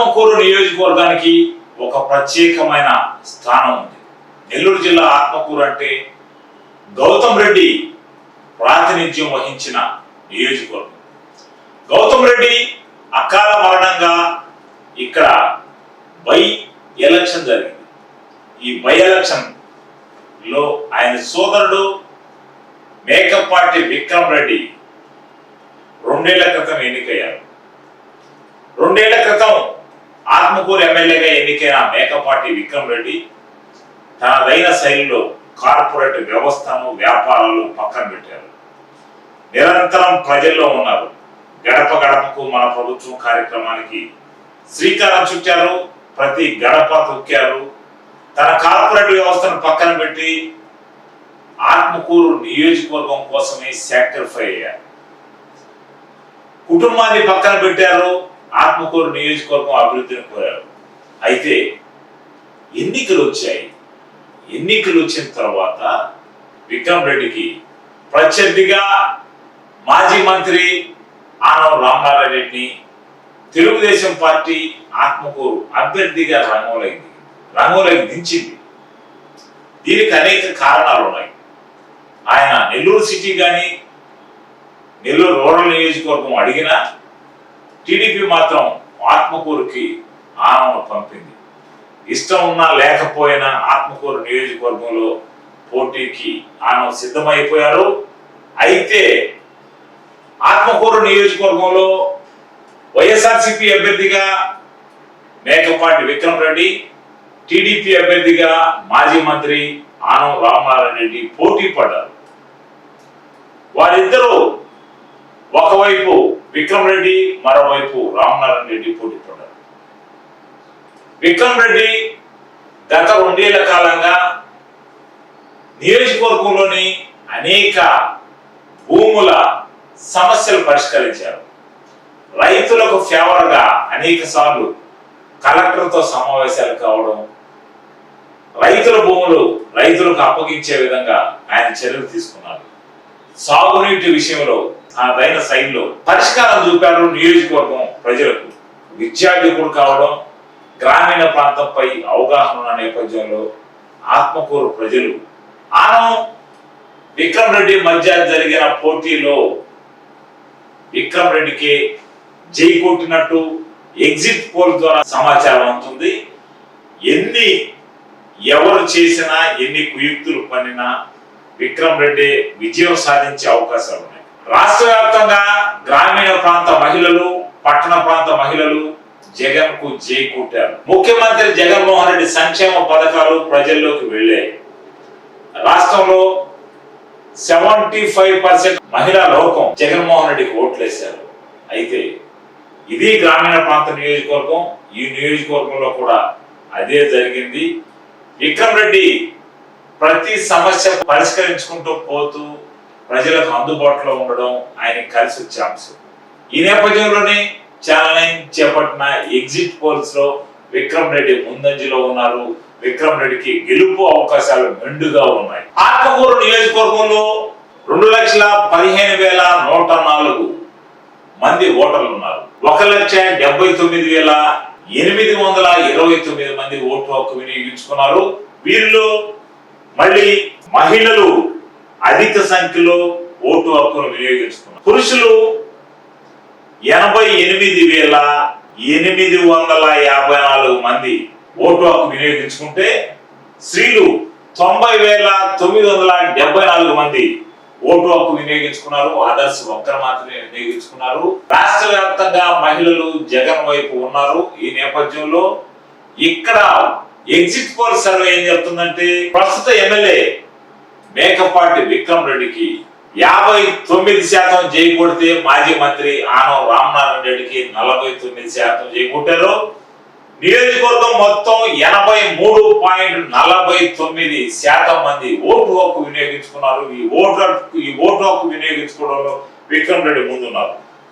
ఆత్మకూరు నియోజకవర్గానికి ఒక ప్రత్యేకమైన స్థానం ఉంది. నెల్లూరు జిల్లా ఆత్మకూరు అంటే గౌతమ్ రెడ్డి ప్రాతినిధ్యం వహించిన నియోజకవర్గం. గౌతమ్ రెడ్డి అకాల మరణంగా ఇక్కడ బై ఎలక్షన్ జరిగింది. ఈ బై ఎలక్షన్లో ఆయన సోదరుడు మేకపాటి విక్రమ్ రెడ్డి రెండేళ్ళ క్రితం ఎన్నికయ్యారు. రెండేళ్ళ క్రితం ఆత్మకూరు ఎమ్మెల్యేగా ఎన్నికైన మేకపాటి విక్రమ్ రెడ్డి తనదైన శైలిలో కార్పొరేట్ వ్యవస్థను వ్యాపారాలు పక్కన పెట్టారు. నిరంతరం ప్రజల్లో ఉన్నారు. గడప గడపకు మన ప్రభుత్వం కార్యక్రమానికి శ్రీకారం చుట్టారు ప్రతి గడప తొక్కారు. తన కార్పొరేట్ వ్యవస్థను పక్కన పెట్టి ఆత్మకూరు నియోజకవర్గం కోసమే సాక్రిఫై అయ్యారు. కుటుంబాన్ని పక్కన పెట్టారు. ఆత్మకూరు నియోజకవర్గం అభివృద్ధిని కోరారు అయితే ఎన్నికలు వచ్చాయి. ఎన్నికలు వచ్చిన తర్వాత విక్రమ్ రెడ్డికి ప్రత్యర్థిగా మాజీ మంత్రి ఆనవ రామనారాయణ రెడ్డిని తెలుగుదేశం పార్టీ ఆత్మకూరు అభ్యర్థిగా రంగంలోకి రంగంలోకి దించింది. దీనికి అనేక కారణాలు ఉన్నాయి. ఆయన నెల్లూరు సిటీ కానీ నెల్లూరు రూరల్ నియోజకవర్గం అడిగినా టీడీపీ మాత్రం ఆత్మకూరుకి ఆనవను పంపింది. ఇష్టం ఉన్నా లేకపోయినా ఆత్మకూరు నియోజకవర్గంలో పోటీకి ఆనవ సిద్ధమైపోయారు. అయితే ఆత్మకూరు నియోజకవర్గంలో వైఎస్ఆర్సిపి అభ్యర్థిగా మేకపాటి విక్రమ్ రెడ్డి టీడీపీ అభ్యర్థిగా మాజీ మంత్రి ఆనం రామారాయణ రెడ్డి పోటీ పడ్డారు. వారిద్దరూ ఒకవైపు విక్రమ్ రెడ్డి మరోవైపు రామనారాయణ రెడ్డి పోటీ పడ్డారు. విక్రమ్ రెడ్డి గత రెండేళ్ళ కాలంగా నియోజకవర్గంలోని అనేక భూముల సమస్యలు పరిష్కరించారు. రైతులకు ఫేవర్గా అనేక సార్లు కలెక్టర్తో సమావేశాలు కావడం రైతుల భూములు రైతులకు అప్పగించే విధంగా ఆయన చర్యలు తీసుకున్నారు. సాగునీటి విషయంలో తనదైన శైలిలో పరిష్కారం చూపారు నియోజకవర్గం ప్రజలకు. విద్యార్థికుడు కావడం గ్రామీణ ప్రాంతంపై అవగాహన ఉన్న నేపథ్యంలో ఆత్మకూరు ప్రజలు. ఆనం విక్రమ్ రెడ్డి మధ్య జరిగిన పోటీలో విక్రమ్ రెడ్డికి జై కొట్టినట్టు ఎగ్జిట్ పోల్ ద్వారా సమాచారం అవుతుంది ఎన్ని ఎవరు చేసినా ఎన్ని కుయుక్తులు పన్నినా విక్రమ్ రెడ్డి విజయం సాధించే అవకాశాలు ఉన్నాయి. రాష్ట్ర వ్యాప్తంగా గ్రామీణ ప్రాంత మహిళలు పట్టణ ప్రాంత మహిళలు జగన్కు జై కూటారు ముఖ్యమంత్రి జగన్మోహన్ రెడ్డి సంక్షేమ పథకాలు ప్రజల్లోకి వెళ్ళాయి. రాష్ట్రంలో సెవెంటీ ఫైవ్ పర్సెంట్ మహిళా లోకం జగన్మోహన్ రెడ్డికి ఓట్లేశారు. అయితే ఇది గ్రామీణ ప్రాంత నియోజకవర్గం ఈ నియోజకవర్గంలో కూడా అదే జరిగింది. విక్రమ్ రెడ్డి ప్రతి సమస్య పరిష్కరించుకుంటూ పోతూ ప్రజలకు అందుబాటులో ఉండడం ఆయన కలిసి వచ్చే అంశం. ఈ నేపథ్యంలోనే ఛానల్ నైన్ చేపట్టిన ఎగ్జిట్ పోల్స్లో విక్రమ్ రెడ్డి ముందంజలో ఉన్నారు. విక్రమ్ రెడ్డికి గెలుపు అవకాశాలు మెండుగా ఉన్నాయి. ఆత్మకూరు నియోజకవర్గంలో రెండు లక్షల పదిహేను వేల నూట నాలుగు మంది ఓటర్లు ఉన్నారు. ఒక లక్ష డెబ్బై తొమ్మిది వేల ఎనిమిది వందల ఇరవై తొమ్మిది మంది ఓటు హక్కు వినియోగించుకున్నారు. వీరిలో మళ్ళీ మహిళలు అధిక సంఖ్యలో ఓటు హక్కును వినియోగించుకున్నారు. పురుషులు ఎనభై ఎనిమిది వేల ఎనిమిది వందల యాభై నాలుగు మంది ఓటు హక్కు వినియోగించుకుంటే స్త్రీలు తొంభై వేల తొమ్మిది వందల డెబ్బై నాలుగు మంది ఓటు హక్కు వినియోగించుకున్నారు. అదర్స్ ఒక్కరు మాత్రమే వినియోగించుకున్నారు. రాష్ట్ర వ్యాప్తంగా మహిళలు జగన్ వైపు ఉన్నారు. ఈ నేపథ్యంలో ఇక్కడ ఎగ్జిట్ పోల్ సర్వే ఏం చెప్తుందంటే ప్రస్తుత ఎమ్మెల్యే మేకపాటి విక్రమ్ రెడ్డికి యాభై తొమ్మిది శాతం చేయకూడితే మాజీ మంత్రి ఆనం రామనారాయణ రెడ్డికి నలభై తొమ్మిది శాతం జై కొట్టారు. నియోజకవర్గం మొత్తం ఎనభై మూడు పాయింట్ నలభై తొమ్మిది శాతం మంది ఓటు హక్కు వినియోగించుకున్నారు. ఈ ఓటు హక్కు ఈ ఓటు హక్కు వినియోగించుకోవడంలో విక్రమ్ రెడ్డి ముందున్నారు.